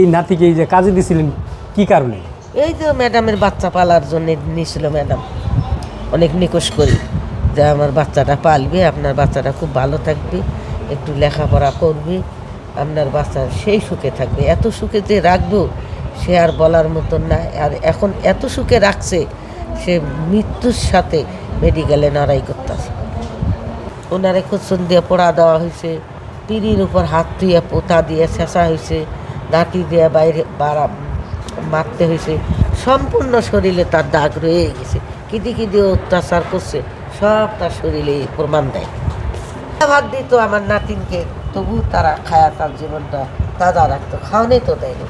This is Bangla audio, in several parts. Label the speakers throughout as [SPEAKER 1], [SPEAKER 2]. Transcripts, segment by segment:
[SPEAKER 1] এই নাতিকে এই যে কাজে দিছিলেন, কি কারণে?
[SPEAKER 2] এই যে ম্যাডামের বাচ্চা পালার জন্য নিয়েছিল ম্যাডাম। অনেক নিকোষ করি, যে আমার বাচ্চাটা পালবে, আপনার বাচ্চাটা খুব ভালো থাকবে, একটু লেখাপড়া করবে, আপনার বাচ্চা সেই সুখে থাকবে। এত সুখে যে রাখব, সে আর বলার মতন না। আর এখন এত সুখে রাখছে, সে মৃত্যুর সাথে মেডিকেলে লড়াই করতেছে। ওনারে খুচন দিয়ে পোড়া দেওয়া হয়েছে, পিড়ির উপর হাত ধুয়ে পোতা দিয়ে শেষা হয়েছে। নাটি দিয়ে বাইরে বাড়া মারতে হয়েছে। সম্পূর্ণ শরীরে তার দাগ রয়ে গেছে। কিদি কিদি অত্যাচার করছে সব তার শরীরে প্রমাণ দেয়। ভাত দিত আমার নাতিনকে তবু তারা খায়া তার জীবনটা তাজা রাখতো খাওয়ানি তো দেয়নি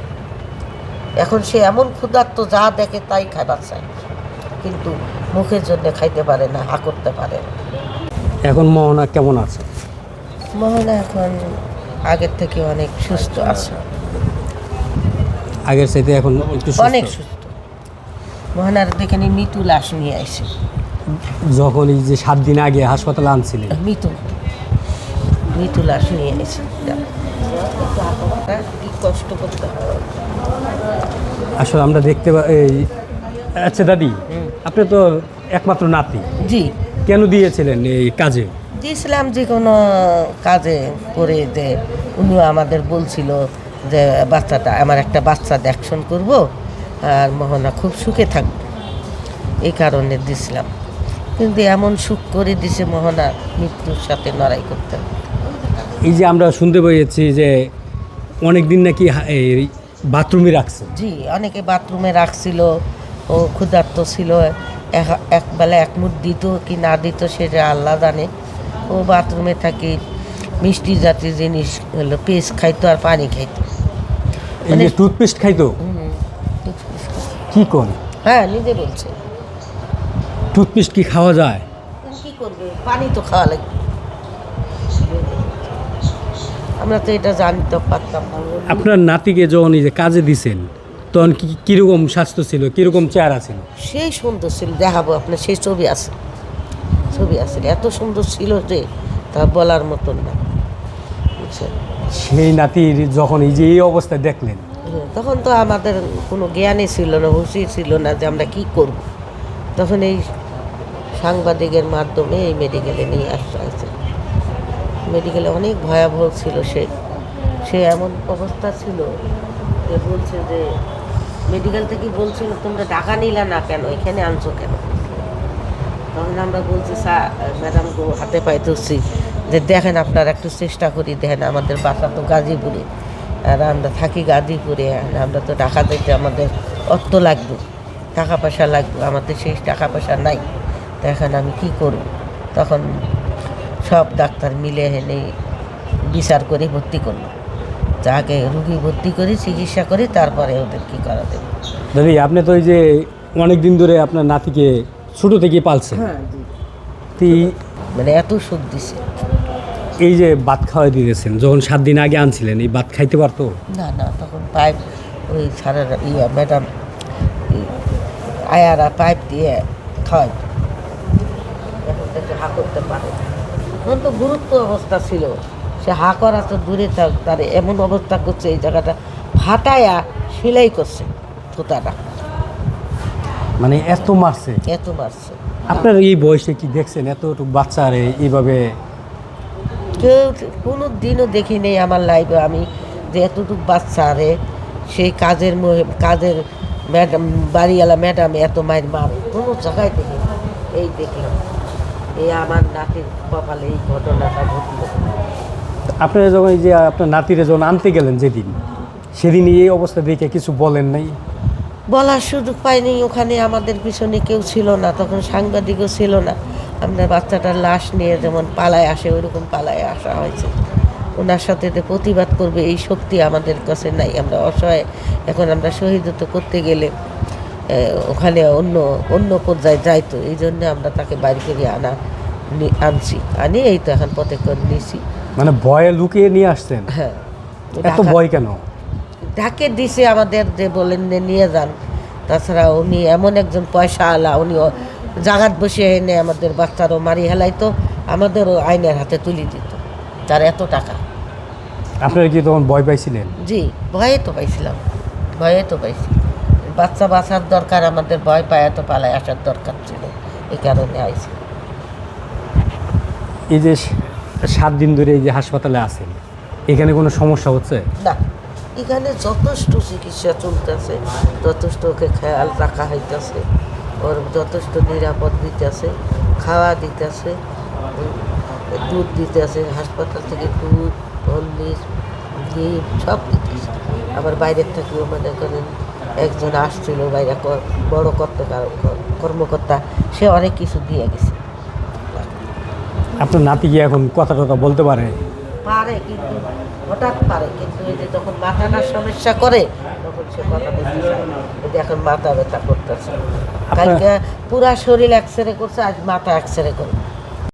[SPEAKER 2] এখন সে এমন ক্ষুধার্ত যা দেখে তাই খাবার চায়। কিন্তু মুখের জন্য খাইতে পারে না হা করতে পারে
[SPEAKER 1] এখন মোহনা কেমন আছে?
[SPEAKER 2] মোহনা এখন আগের থেকে অনেক সুস্থ আছে।
[SPEAKER 1] আগের চাইতে এখন একটু
[SPEAKER 2] অনেক সুস্থ। মোহনার দেখে মিতু লাশ নিয়ে আসে
[SPEAKER 1] যখন এই যে সাত দিন আগে হাসপাতালে আনছিলেন।
[SPEAKER 2] মিতু মিতু লাশ নিয়ে এসে কি কষ্ট করতে
[SPEAKER 1] আসলে আমরা দেখতে আচ্ছা দাদি আপনি তো একমাত্র নাতি।
[SPEAKER 2] জি।
[SPEAKER 1] কেন দিয়েছিলেন এই কাজে?
[SPEAKER 2] দিয়েছিলাম যে কোনো কাজে করে যে উনিও আমাদের বলছিল যে বাচ্চাটা আমার একটা বাচ্চা দেখশন করব আর মোহনা খুব সুখে থাকবে। এই কারণে দিছিলাম। কিন্তু এমন সুখ করে দিছে মোহনা মৃত্যুর সাথে লড়াই করতে।
[SPEAKER 1] এই যে আমরা শুনতে পেয়েছি যে অনেক দিন নাকি বাথরুমে রাখছে।
[SPEAKER 2] জি অনেকে বাথরুমে রাখছিল ও ক্ষুধার্ত ছিল এক- একবেলা এক মুঠ দিত কি না দিত সেটা আল্লাহ জানে। ও বাথরুমে থাকি মিষ্টি জাতীয় জিনিস হলো পেস্ট খাইতো আর পানি খাইতো।
[SPEAKER 1] এই যে টুথপেস্ট খাইতো?
[SPEAKER 2] হুম,
[SPEAKER 1] কি কোন
[SPEAKER 2] হ্যাঁ নিজে বলছে।
[SPEAKER 1] টুথপেস্ট কি খাওয়া যায়?
[SPEAKER 2] কি করবে? পানি তো খাওয়া লাগবে। আমরা তো এটা জানতে পারতাম না।
[SPEAKER 1] আপনার নাতিকে যখন এই যে কাজে দিছেন তখন কি কীরকম স্বাস্থ্য ছিল? কীরকম চেহারা ছিল?
[SPEAKER 2] সেই সুন্দর ছিল। দেখাবো আপনার সেই ছবি আছে। ছবি আছে। এত সুন্দর ছিল যে তা বলার মতন না। বুঝছেন
[SPEAKER 1] সেই নাতির যখন এই যে এই অবস্থায় দেখলেন?
[SPEAKER 2] তখন তো আমাদের কোনো জ্ঞানই ছিল না হুঁশি ছিল না যে আমরা কি করব। তখন এই সাংবাদিকের মাধ্যমে এই মেডিকেলে নিয়ে আসতে হয়েছে। মেডিকেলে অনেক ভয়াবহ ছিল সে। সে এমন অবস্থা ছিল যে বলছে যে মেডিকেল থেকে বলছিল তোমরা টাকা নিলে না কেন? এখানে আনছো কেন? তখন আমরা বলছি স্যার ম্যাডাম হাতে পায়ে ধরছি। যে দেখেন আপনারা একটু চেষ্টা করি দেখেন আমাদের বাসা তো গাজীপুরে আর আমরা থাকি গাজীপুরে আর আমরা তো টাকা দিতে আমাদের অর্থ লাগবে টাকা পয়সা লাগবে আমাদের সেই টাকা পয়সা নাই তো এখন আমি কি করব? তখন সব ডাক্তার মিলে এনে বিচার করে ভর্তি করল। যাকে রুগী ভর্তি করি চিকিৎসা করি তারপরে ওদের কি করা দেবে
[SPEAKER 1] দাদি আপনি তো ওই যে অনেক দিন ধরে আপনার নাতিকে ছোটো থেকে পালছেন।
[SPEAKER 2] হ্যাঁ মানে এত সুখ দিছে।
[SPEAKER 1] এই যে ভাত খাওয়াই দিয়েছেন যখন সাত দিন আগে আনছিলেন এই ভাত খাইতে পারতো?
[SPEAKER 2] না না তখন পাইপ ওই সারা ইয়া ম্যাডাম আয়ারা পাইপ দিয়ে খাওয়াই। হা করতে পারে। তখন তো গুরুত্ব অবস্থা ছিল। সে হা করা তো দূরে থাক তার এমন অবস্থা করছে এই জায়গাটা ফাটায়া সেলাই করছে থুতাটা।
[SPEAKER 1] মানে এত মারছে?
[SPEAKER 2] এত মারছে।
[SPEAKER 1] আপনার এই বয়সে কি দেখছেন এতটুকু বাচ্চারে এইভাবে
[SPEAKER 2] কেউ কোনো দিনও দেখি নেই আমার লাইফে আমি যে এতটুকু বাচ্চা রে সেই কাজের কাজের ম্যাডাম বাড়িওয়ালা ম্যাডাম এত মায়ের মারে কোনো জায়গায় দেখি এই দেখলাম এই আমার নাতির কপালে এই ঘটনাটা ঘটলো।
[SPEAKER 1] আপনারা যখন এই যে আপনার নাতিরে যখন আনতে গেলেন যেদিন সেদিন এই অবস্থা দেখে কিছু বলেন নাই?
[SPEAKER 2] বলার সুযোগ পাইনি ওখানে আমাদের পিছনে কেউ ছিল না তখন সাংবাদিকও ছিল না। আমরা বাচ্চাটার লাশ নিয়ে যেমন পালায় আসে ওইরকম পালায় আসা হয়েছে। ওনার সাথে যে প্রতিবাদ করবে এই শক্তি আমাদের কাছে নাই। আমরা অসহায়। এখন আমরা শহীদত্ব করতে গেলে ওখানে অন্য অন্য পর্যায়ে যাইতো এই জন্য আমরা তাকে বাড়ি থেকে আনা আনছি। আনি এই তো এখন পথে করে নিয়েছি
[SPEAKER 1] মানে ভয়ে লুকিয়ে নিয়ে আসছেন?
[SPEAKER 2] হ্যাঁ।
[SPEAKER 1] এত ভয় কেন?
[SPEAKER 2] ঢাকে দিছে আমাদের যে বলেন যে নিয়ে যান। তাছাড়া উনি এমন একজন পয়সা আলা উনি জাগাত বসে এনে আমাদের বাচ্চারও মারি হেলাইতো আমাদেরও আইনের হাতে তুলি দিত তার এত টাকা।
[SPEAKER 1] আপনারা কি তখন ভয় পাইছিলেন?
[SPEAKER 2] জি ভয়ে তো পাইছিলাম ভয়ে তো পাইছি বাচ্চা বাঁচার দরকার আমাদের ভয় পায় এত পালায় আসার দরকার ছিল এই কারণে আইছি।
[SPEAKER 1] এই যে সাত দিন ধরে এই যে হাসপাতালে আছেন এখানে কোনো সমস্যা হচ্ছে?
[SPEAKER 2] না এখানে যথেষ্ট চিকিৎসা চলতেছে যথেষ্ট ওকে খেয়াল রাখা হইতেছে। ওর যথেষ্ট নিরাপদ দিতেছে খাওয়া দিতেছে দুধ দিতেছে হাসপাতাল থেকে দুধ হলদিস ঘি সব দিতেছে। আবার বাইরের থেকেও মনে করেন একজন আসছিল বাইরে বড় কর্তা কর্মকর্তা সে অনেক কিছু দিয়ে গেছে।
[SPEAKER 1] আপনার নাতি কি এখন কথা টথা বলতে পারে?
[SPEAKER 2] পারে কিন্তু হঠাৎ পারে কিন্তু এই যে যখন মাথাটার সমস্যা করে তখন সে কথা বলতে এখন মাথা ব্যথা করতেছে। কালকে পুরা শরীর এক্সরে করছে আজ মাথা এক্সরে করবে।